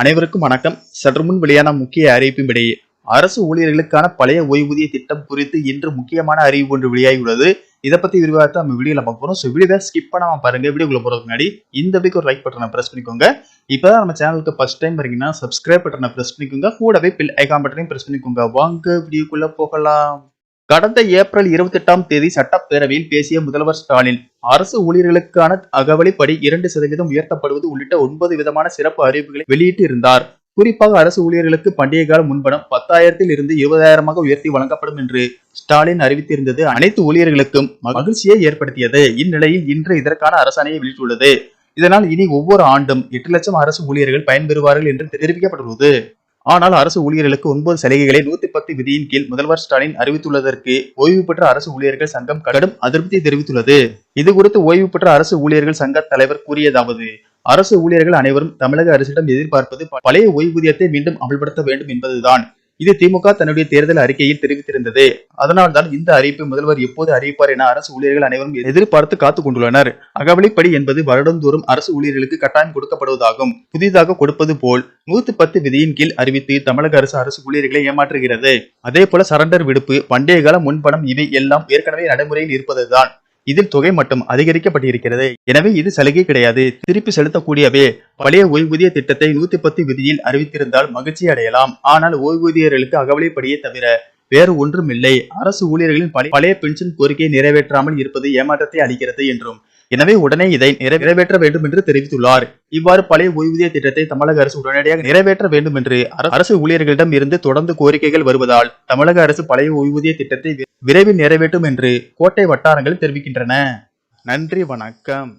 அனைவருக்கும் வணக்கம். சற்று முன் வெளியான முக்கிய அறிவிப்பின்படி அரசு ஊழியர்களுக்கான பழைய ஓய்வூதிய திட்டம் குறித்து இன்று முக்கியமான அறிவிப்பு ஒன்று வெளியாகியுள்ளது. இதை பத்தி விரிவாக நம்ம வீடியோல பார்க்க போறோம். ஸோ வீடியோ ஸ்கிப் பண்ணாம பாருங்க. வீடியோக்குள்ள போறதுக்கு முன்னாடி இந்த வீக் ஒரு லைக் பட்டனை பிரஸ் பண்ணிக்கோங்க. இப்பதான் நம்ம சேனலுக்கு ஃபர்ஸ்ட் டைம் வரீங்கன்னா சப்ஸ்கிரைப் பட்டனை பிரஸ் பண்ணிக்கோங்க. கூடவே பில் ஐகான் பட்டனையும் பிரஸ் பண்ணிக்கோங்க. வாங்க வீடியோக்குள்ள போகலாம். கடந்த ஏப்ரல் இருபத்தி எட்டாம் தேதி சட்டப்பேரவையில் பேசிய முதல்வர் ஸ்டாலின் அரசு ஊழியர்களுக்கான அகவலிப்படி இரண்டு சதவீதம் உயர்த்தப்படுவது உள்ளிட்ட ஒன்பது விதமான சிறப்பு அறிவிப்புகளை வெளியிட்டு இருந்தார் குறிப்பாக அரசு ஊழியர்களுக்கு பண்டிகை கால முன்பணம் பத்தாயிரத்தில் இருந்து இருபதாயிரமாக உயர்த்தி வழங்கப்படும் என்று ஸ்டாலின் அறிவித்திருந்தது. அனைத்து ஊழியர்களுக்கும் மகிழ்ச்சியை ஏற்படுத்தியது. இந்நிலையில் இன்று இதற்கான அரசாணையை வெளியிட்டுள்ளது. இதனால் இனி ஒவ்வொரு ஆண்டும் எட்டு லட்சம் அரசு ஊழியர்கள் பயன்பெறுவார்கள் என்று தெரிவிக்கப்பட்டுள்ளது. ஆனால் அரசு ஊழியர்களுக்கு ஒன்பது சலுகைகளை நூத்தி பத்து விதியின் கீழ் முதல்வர் ஸ்டாலின் அறிவித்துள்ளதற்கு ஓய்வு பெற்ற அரசு ஊழியர்கள் சங்கம் கடும் அதிருப்தி தெரிவித்துள்ளது. இது குறித்து ஓய்வு பெற்ற அரசு ஊழியர்கள் சங்க தலைவர் கூறியதாவது அரசு ஊழியர்கள் அனைவரும் தமிழக அரசிடம் எதிர்பார்ப்பது பழைய ஓய்வூதியத்தை மீண்டும் அமல்படுத்த வேண்டும் என்பதுதான். இது திமுக தன்னுடைய தேர்தல் அறிக்கையில் தெரிவித்திருந்தது. அதனால்தான் இந்த அறிவிப்பு முதல்வர் எப்போது அறிவிப்பார் என அரசு ஊழியர்கள் அனைவரும் எதிர்பார்த்து காத்துக் கொண்டுள்ளனர். அகவலைப்படி என்பது வருடந்தோறும் அரசு ஊழியர்களுக்கு கட்டாயம் கொடுக்கப்படுவதாகும். புதிதாக கொடுப்பது போல் நூத்தி பத்து விதியின் கீழ் அறிவித்து தமிழக அரசு அரசு ஊழியர்களை ஏமாற்றுகிறது. அதே போல சரண்டர் விடுப்பு பண்டைய கால முன்பணம் இவை எல்லாம் ஏற்கனவே நடைமுறையில் இருப்பதுதான். இதில் தொகை மட்டும் அதிகரிக்கப்பட்டிருக்கிறது. எனவே இது சலுகை கிடையாது. திருப்பி செலுத்தக்கூடியவே பழைய ஓய்வூதிய திட்டத்தை நூத்தி பத்து விதியில் அறிவித்திருந்தால் மகிழ்ச்சி அடையலாம். ஆனால் ஓய்வூதியர்களுக்கு அகவலைப்படியே தவிர வேறு ஒன்றும் இல்லை அரசு ஊழியர்களின் பழைய பென்ஷன் கோரிக்கையை நிறைவேற்றாமல் இருப்பது ஏமாற்றத்தை அளிக்கிறது என்றும் எனவே உடனே இதை நிறைவேற்ற வேண்டும் என்று தெரிவித்துள்ளார். இவ்வாறு பழைய ஓய்வூதிய திட்டத்தை தமிழக அரசு உடனடியாக நிறைவேற்ற வேண்டும் என்று அரசு ஊழியர்களிடம் இருந்து தொடர்ந்து கோரிக்கைகள் வருவதால் தமிழக அரசு பழைய ஓய்வூதிய திட்டத்தை விரைவில் நிறைவேற்றும் என்று கோட்டை வட்டாரங்கள் தெரிவிக்கின்றன. நன்றி வணக்கம்.